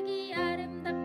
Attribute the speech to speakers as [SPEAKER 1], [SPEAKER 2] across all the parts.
[SPEAKER 1] 짝이 아름답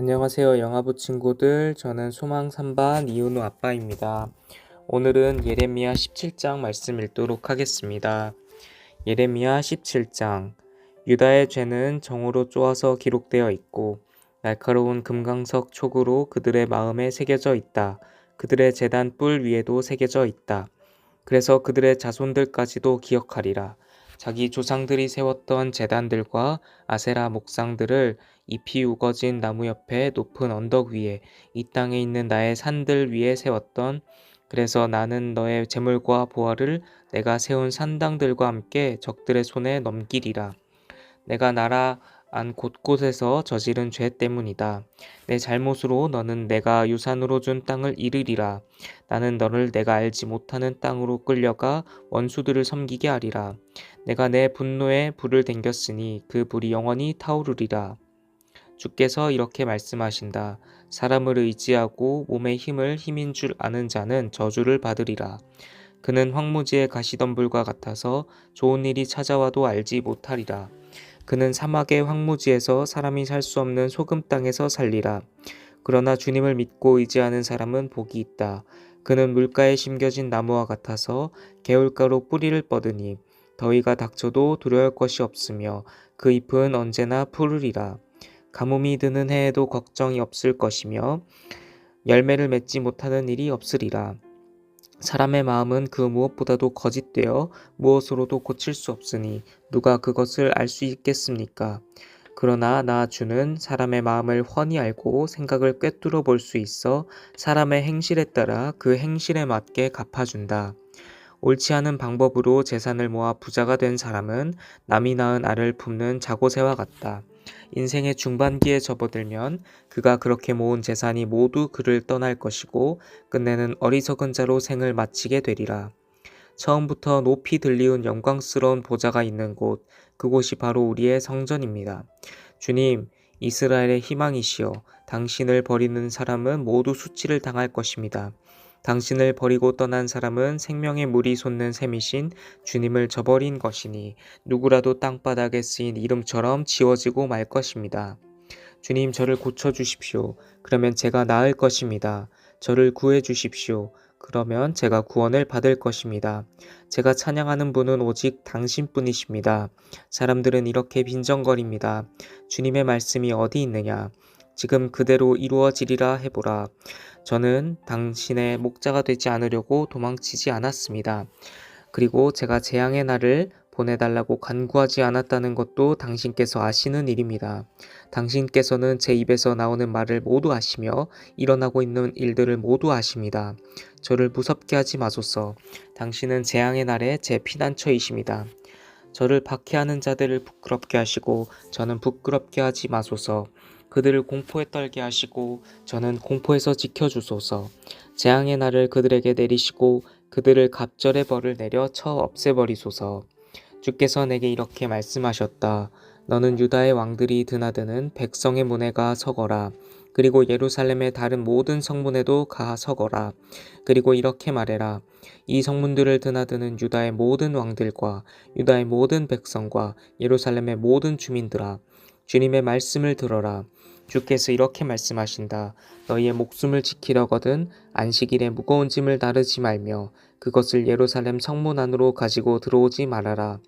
[SPEAKER 1] 안녕하세요 영화부 친구들. 저는 소망 3반 이은우 아빠입니다. 오늘은 예레미야 17장 말씀 읽도록 하겠습니다. 예레미야 17장. 유다의 죄는 정으로 쪼아서 기록되어 있고 날카로운 금강석 촉으로 그들의 마음에 새겨져 있다. 그들의 재단 뿔 위에도 새겨져 있다. 그래서 그들의 자손들까지도 기억하리라. 자기 조상들이 세웠던 재단들과 아세라 목상들을 잎이 우거진 나무 옆에 높은 언덕 위에 이 땅에 있는 나의 산들 위에 세웠던 그래서 나는 너의 재물과 보화를 내가 세운 산당들과 함께 적들의 손에 넘기리라. 내가 나라 안 곳곳에서 저지른 죄 때문이다. 내 잘못으로 너는 내가 유산으로 준 땅을 잃으리라. 나는 너를 내가 알지 못하는 땅으로 끌려가 원수들을 섬기게 하리라. 내가 내 분노에 불을 댕겼으니 그 불이 영원히 타오르리라. 주께서 이렇게 말씀하신다. 사람을 의지하고 몸의 힘을 힘인 줄 아는 자는 저주를 받으리라. 그는 황무지의 가시덤불과 같아서 좋은 일이 찾아와도 알지 못하리라. 그는 사막의 황무지에서 사람이 살 수 없는 소금 땅에서 살리라. 그러나 주님을 믿고 의지하는 사람은 복이 있다. 그는 물가에 심겨진 나무와 같아서 개울가로 뿌리를 뻗으니 더위가 닥쳐도 두려울 것이 없으며 그 잎은 언제나 푸르리라. 가뭄이 드는 해에도 걱정이 없을 것이며 열매를 맺지 못하는 일이 없으리라. 사람의 마음은 그 무엇보다도 거짓되어 무엇으로도 고칠 수 없으니 누가 그것을 알 수 있겠습니까? 그러나 나 주는 사람의 마음을 훤히 알고 생각을 꿰뚫어 볼 수 있어 사람의 행실에 따라 그 행실에 맞게 갚아준다. 옳지 않은 방법으로 재산을 모아 부자가 된 사람은 남이 낳은 알을 품는 자고새와 같다. 인생의 중반기에 접어들면 그가 그렇게 모은 재산이 모두 그를 떠날 것이고 끝내는 어리석은 자로 생을 마치게 되리라. 처음부터 높이 들리운 영광스러운 보좌가 있는 곳, 그곳이 바로 우리의 성전입니다. 주님, 이스라엘의 희망이시여, 당신을 버리는 사람은 모두 수치를 당할 것입니다. 당신을 버리고 떠난 사람은 생명의 물이 솟는 셈이신 주님을 저버린 것이니 누구라도 땅바닥에 쓰인 이름처럼 지워지고 말 것입니다. 주님 저를 고쳐 주십시오. 그러면 제가 나을 것입니다. 저를 구해 주십시오. 그러면 제가 구원을 받을 것입니다. 제가 찬양하는 분은 오직 당신뿐이십니다. 사람들은 이렇게 빈정거립니다. 주님의 말씀이 어디 있느냐? 지금 그대로 이루어지리라 해보라. 저는 당신의 목자가 되지 않으려고 도망치지 않았습니다. 그리고 제가 재앙의 날을 보내달라고 간구하지 않았다는 것도 당신께서 아시는 일입니다. 당신께서는 제 입에서 나오는 말을 모두 아시며 일어나고 있는 일들을 모두 아십니다. 저를 무섭게 하지 마소서. 당신은 재앙의 날에 제 피난처이십니다. 저를 박해하는 자들을 부끄럽게 하시고 저는 부끄럽게 하지 마소서. 그들을 공포에 떨게 하시고 저는 공포에서 지켜주소서. 재앙의 날을 그들에게 내리시고 그들을 갑절의 벌을 내려 쳐 없애버리소서. 주께서 내게 이렇게 말씀하셨다. 너는 유다의 왕들이 드나드는 백성의 문에 가 서거라. 그리고 예루살렘의 다른 모든 성문에도 가 서거라. 그리고 이렇게 말해라. 이 성문들을 드나드는 유다의 모든 왕들과 유다의 모든 백성과 예루살렘의 모든 주민들아. 주님의 말씀을 들어라. 주께서 이렇게 말씀하신다. 너희의 목숨을 지키려거든 안식일에 무거운 짐을 나르지 말며 그것을 예루살렘 성문 안으로 가지고 들어오지 말아라.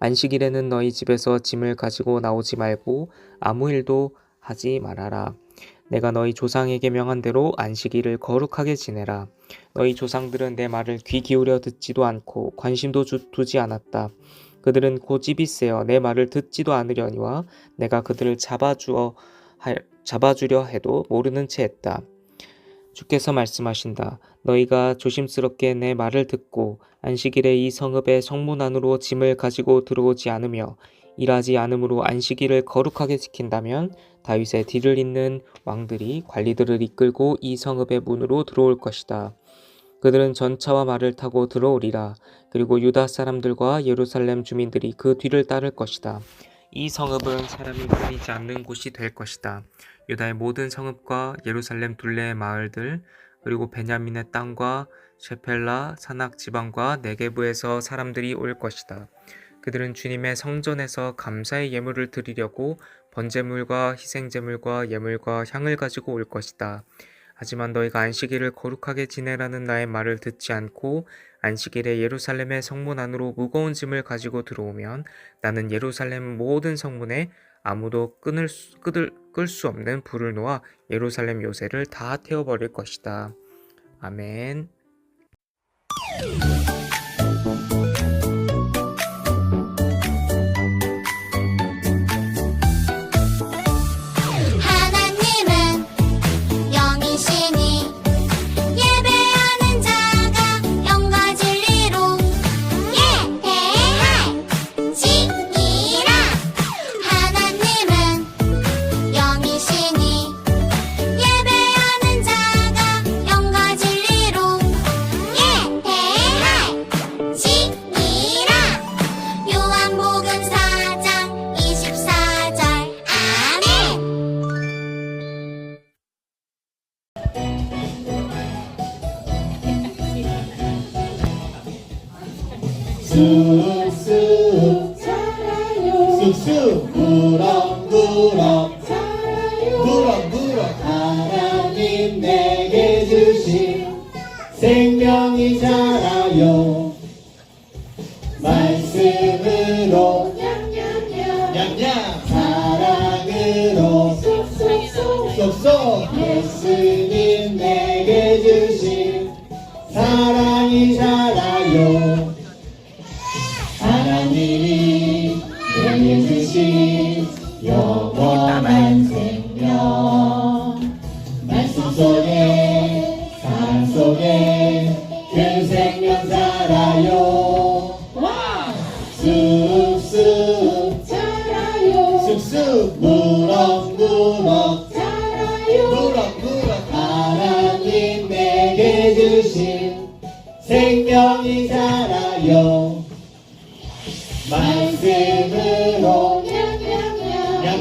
[SPEAKER 1] 안식일에는 너희 집에서 짐을 가지고 나오지 말고 아무 일도 하지 말아라. 내가 너희 조상에게 명한 대로 안식일을 거룩하게 지내라. 너희 조상들은 내 말을 귀 기울여 듣지도 않고 관심도 주, 두지 않았다. 그들은 고집이 세어 내 말을 듣지도 않으려니와 내가 그들을 잡아주어 잡아주려 해도 모르는 채 했다. 주께서 말씀하신다. 너희가 조심스럽게 내 말을 듣고 안식일에 이 성읍의 성문 안으로 짐을 가지고 들어오지 않으며 일하지 않으므로 안식일을 거룩하게 지킨다면 다윗의 뒤를 잇는 왕들이 관리들을 이끌고 이 성읍의 문으로 들어올 것이다. 그들은 전차와 말을 타고 들어오리라. 그리고 유다 사람들과 예루살렘 주민들이 그 뒤를 따를 것이다. 이 성읍은 사람이 다니지 않는 곳이 될 것이다. 유다의 모든 성읍과 예루살렘 둘레의 마을들 그리고 베냐민의 땅과 셰펠라 산악 지방과 네게부에서 사람들이 올 것이다. 그들은 주님의 성전에서 감사의 예물을 드리려고 번제물과 희생제물과 예물과 향을 가지고 올 것이다. 하지만 너희가 안식일을 거룩하게 지내라는 나의 말을 듣지 않고 안식일에 예루살렘의 성문 안으로 무거운 짐을 가지고 들어오면 나는 예루살렘 모든 성문에 아무도 끊을 수, 끄들, 끌 수 없는 불을 놓아 예루살렘 요새를 다 태워버릴 것이다. 아멘.
[SPEAKER 2] 쑥쑥 쑥쑥 무럭무럭 무럭무럭 하나님 내게 주신 생명이 자라요 말씀으로 냠냠 사랑으로 쏙쏙 예수 하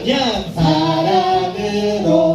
[SPEAKER 2] 그냥 사랑으로.